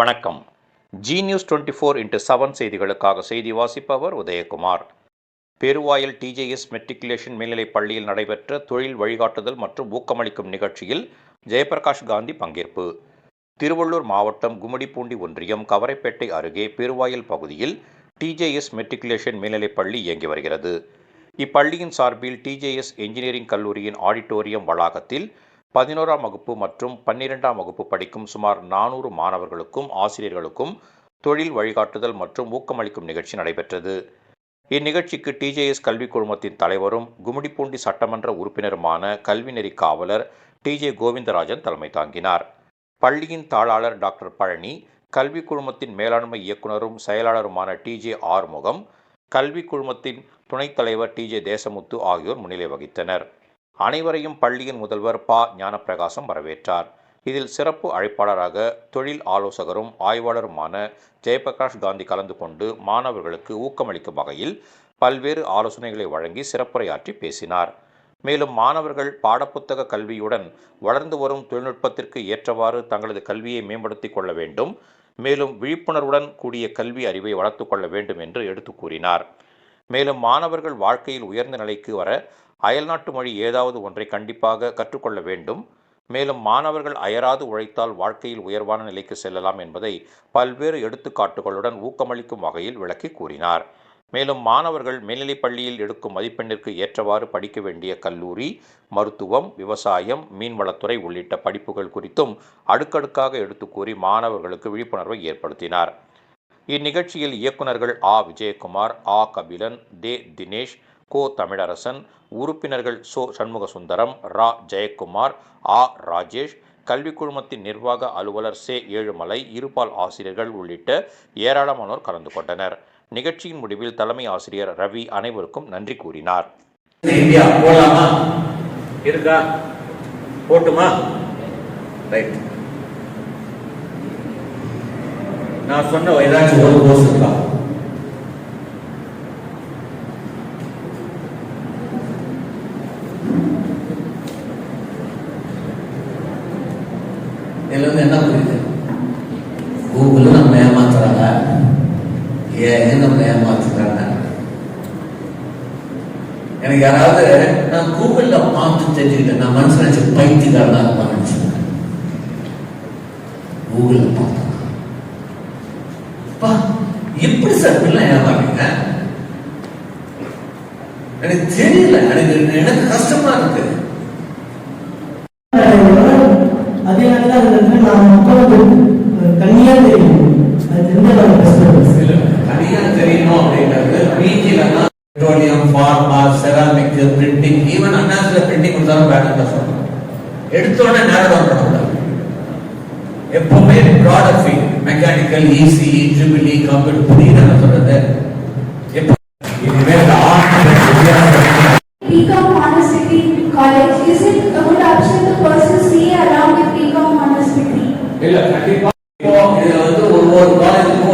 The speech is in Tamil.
வணக்கம். Zee news twenty four into seven செய்திகளுக்காக செய்தி வாசிப்பவர் உதயகுமார். பெருவாயல் டிஜேஎஸ் மெட்ரிகுலேஷன் மேல்நிலைப் பள்ளியில் நடைபெற்ற தொழில் வழிகாட்டுதல் மற்றும் ஊக்கமளிக்கும் நிகழ்ச்சியில் ஜெயபிரகாஷ் காந்தி பங்கேற்பு. திருவள்ளூர் மாவட்டம் கும்மிடிப்பூண்டி ஒன்றியம் கவரைப்பேட்டை அருகே பெருவாயல் பகுதியில் டிஜேஎஸ் மெட்ரிகுலேஷன் மேல்நிலைப் பள்ளி இயங்கி வருகிறது. இப்பள்ளியின் சார்பில் டிஜேஎஸ் என்ஜினியரிங் கல்லூரியின் ஆடிட்டோரியம் வளாகத்தில் பதினோராம் வகுப்பு மற்றும் பன்னிரெண்டாம் வகுப்பு படிக்கும் சுமார் நானூறு மாணவர்களுக்கும் ஆசிரியர்களுக்கும் தொழில் வழிகாட்டுதல் மற்றும் ஊக்கமளிக்கும் நிகழ்ச்சி நடைபெற்றது. இந்நிகழ்ச்சிக்கு டிஜேஎஸ் கல்விக் குழுமத்தின் தலைவரும் கும்மிடிப்பூண்டி சட்டமன்ற உறுப்பினருமான கல்விநெறி காவலர் டிஜே கோவிந்தராஜன் தலைமை தாங்கினார். பள்ளியின் தாளாளர் டாக்டர் பழனி கல்விக் குழுமத்தின் மேலாண்மை இயக்குனரும் செயலாளருமான டிஜே ஆறுமுகம் கல்விக் குழுமத்தின் துணைத் தலைவர் டிஜே தேசமுத்து ஆகியோர் முன்னிலை வகித்தனர். அனைவரையும் பள்ளியின் முதல்வர் ப. ஞானப்பிரகாசம் வரவேற்றார். இதில் சிறப்பு அழைப்பாளராக தொழில் ஆலோசகரும் ஆய்வாளருமான ஜெயபிரகாஷ் காந்தி கலந்து கொண்டு மாணவர்களுக்கு ஊக்கமளிக்கும் வகையில் பல்வேறு ஆலோசனைகளை வழங்கி சிறப்புரையாற்றி பேசினார். மேலும் மாணவர்கள் பாடப்புத்தக கல்வியுடன் வளர்ந்து வரும் தொழில்நுட்பத்திற்கு ஏற்றவாறு தங்களது கல்வியை மேம்படுத்திக் கொள்ள வேண்டும். மேலும் விழிப்புணர்வுடன் கூடிய கல்வி அறிவை வளர்த்து கொள்ள வேண்டும் என்று எடுத்து கூறினார். மேலும் மாணவர்கள் வாழ்க்கையில் உயர்ந்த நிலைக்கு வர அயல்நாட்டு மொழி ஏதாவது ஒன்றை கண்டிப்பாக கற்றுக்கொள்ள வேண்டும். மேலும் மாணவர்கள் அயராது உழைத்தால் வாழ்க்கையில் உயர்வான நிலைக்கு செல்லலாம் என்பதை பல்வேறு எடுத்துக்காட்டுகளுடன் ஊக்கமளிக்கும் வகையில் விளக்கி கூறினார். மேலும் மாணவர்கள் மேல்நிலைப் பள்ளியில் எடுக்கும் மதிப்பெண்ணிற்கு ஏற்றவாறு படிக்க வேண்டிய கல்லூரி மருத்துவம் விவசாயம் மீன்வளத்துறை உள்ளிட்ட படிப்புகள் குறித்தும் அடுக்கடுக்காக எடுத்து கூறி மாணவர்களுக்கு விழிப்புணர்வை ஏற்படுத்தினார். இந்நிகழ்ச்சியில் இயக்குநர்கள் ஆ. விஜயகுமார் ஆ. கபிலன் தே. தினேஷ் கோ தமிழரசன் உறுப்பினர்கள் சோ சண்முகசுந்தரம் ரா ஜெயக்குமார் ஆ ராஜேஷ் கல்விக் குழுமத்தின் நிர்வாக அலுவலர் சே ஏழுமலை இருபால் ஆசிரியர்கள் உள்ளிட்ட ஏராளமானோர் கலந்து கொண்டனர். நிகழ்ச்சியின் முடிவில் தலைமை ஆசிரியர் ரவி அனைவருக்கும் நன்றி கூறினார். இந்தியா போலாமா? இருக்கா? போட்டுமா? ரைட். நான் சொன்ன ஏதாச்சும் ஒரு கோர்ஸ் இருக்கா? இதுல இருந்து என்ன புரியுது கூகுள் நம்ம ஏமாத்துறாங்க. ஏன் நம்ம ஏமாத்துறாங்க? எனக்கு யாராவது நான் கூகுள்ல பார்த்து தெரிஞ்சுக்கிட்டேன். நான் மனசுல நினைச்சு பைத்தியக்காரனா இருப்பான்னு நினைச்சேன் கூகுள்ல பார்த்தேன் எப்படி சார் பிள்ளை ஏமாறீங்க எனக்கு தெரியல. எனக்கு எனக்கு கஷ்டமா இருக்கு அதே நேரத்தில் அந்த நான் மக்களுக்கு தனியா தெரியும் அது தெரிஞ்ச நான் தனியா தெரியணும் அப்படின்றது பிஜில petroleum pharma ceramic printing even அண்ணாசில printing கொடுத்தாலும் பேட்டர் தான் சொல்லணும் எடுத்தோடனே நேரம் பண்ணக்கூடாது எப்பவுமே product field mechanical easy jubilee computer புரியுது நான் சொல்றது இனிமேல் art BCom honesty college is it இல்ல கண்டிப்பா. இதுல வந்து ஒரு ஒரு காலேஜுக்கும்